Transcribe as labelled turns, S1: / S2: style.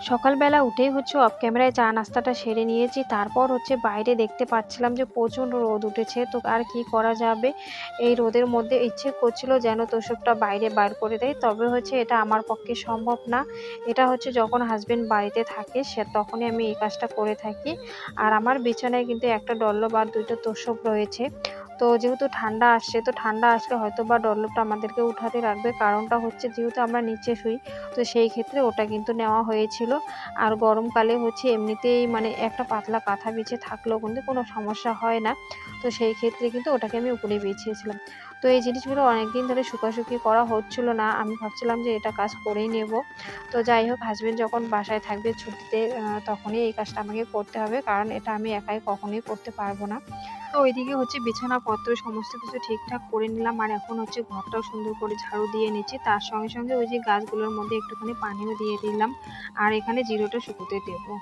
S1: সকালবেলা উঠেই হচ্ছে অফ ক্যামেরায় চা নাস্তাটা সেরে নিয়েছি। তারপর হচ্ছে বাইরে দেখতে পাচ্ছিলাম যে প্রচণ্ড রোদ উঠেছে। তো আর কি করা যাবে? এই রোদের মধ্যে ইচ্ছে করছিল যেন তোষকটা বাইরে বার করে দেয়। তবে হচ্ছে এটা আমার পক্ষে সম্ভব না। এটা হচ্ছে যখন হাজবেন্ড বাড়িতে থাকে, সে তখনই আমি এই কাজটা করে থাকি। আর আমার বিছানায় কিন্তু একটা ডল্লব আর দুটো তোষক রয়েছে। তো যেহেতু ঠান্ডা আসছে, তো ঠান্ডা আসলে হয়তো বা ডল্লবটা আমাদেরকে উঠাতে রাখবে। কারণটা হচ্ছে যেহেতু আমরা নিচে শুই, তো সেই ক্ষেত্রে ওটা কিন্তু নেওয়া হয়েছিল। আর গরমকালে হচ্ছে এমনিতেই মানে একটা পাতলা কাঁথা বিছে থাকলেও কিন্তু কোনো সমস্যা হয় না। তো সেই ক্ষেত্রে কিন্তু ওটাকে আমি উপরে বিছিয়েছিলাম তো এই জিনিসগুলো অনেকদিন ধরে শুকাশুকি করা হচ্ছিল না। আমি ভাবছিলাম যে এটা কাজ করেই নেব। তো যাই হোক হাজবেন্ড যখন বাসায় থাকবে ছুটিতে তখনই এই কাজটা আমাকে করতে হবে। কারণ এটা আমি একাই কখনোই করতে পারব না। তো ওইদিকে হচ্ছে বিছানাপত্র, সমস্ত কিছু ঠিকঠাক করে নিলাম। আর এখন হচ্ছে ঘরটাও সুন্দর করে ঝাড়ু দিয়ে নিচ্ছি। তার সঙ্গে সঙ্গে ওই যে গাছগুলোর মধ্যে একটুখানি পানিও দিয়ে দিলাম। আর এখানে জিরোটা শুকুতে দেবো।